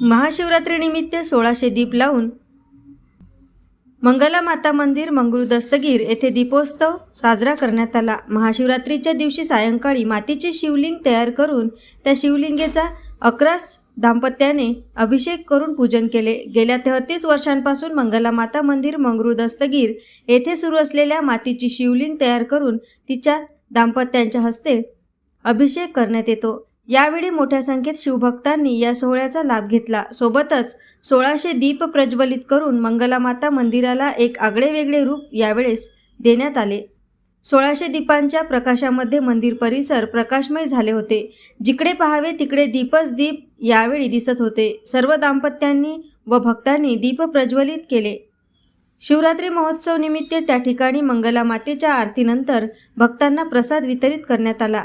महाशिवरात्रीनिमित्त सोळाशे दीप लावून मंगला माता मंदिर मंगळू दस्तगीर येथे दीपोत्सव साजरा करण्यात आला. महाशिवरात्रीच्या दिवशी सायंकाळी मातीचे शिवलिंग तयार करून त्या शिवलिंगेचा अकरास दाम्पत्याने अभिषेक करून पूजन केले. गेल्या तेहतीस वर्षांपासून मंगला माता मंदिर मंगरू दस्तगीर येथे सुरू असलेल्या मातीची शिवलिंग तयार करून तिच्या दाम्पत्यांच्या हस्ते अभिषेक करण्यात येतो. यावेळी मोठ्या संख्येत शिवभक्तांनी या सोहळ्याचा लाभ घेतला. सोबतच सोळाशे दीप प्रज्वलित करून मंगलामाता मंदिराला एक आगळेवेगळे रूप यावेळेस देण्यात आले. सोळाशे दीपांच्या प्रकाशामध्ये मंदिर परिसर प्रकाशमय झाले होते. जिकडे पहावे तिकडे दीपच दीप यावेळी दिसत होते. सर्व दाम्पत्यांनी व भक्तांनी दीप प्रज्वलित केले. शिवरात्री महोत्सव निमित्त त्या ठिकाणी मंगला मातेच्या आरतीनंतर भक्तांना प्रसाद वितरित करण्यात आला.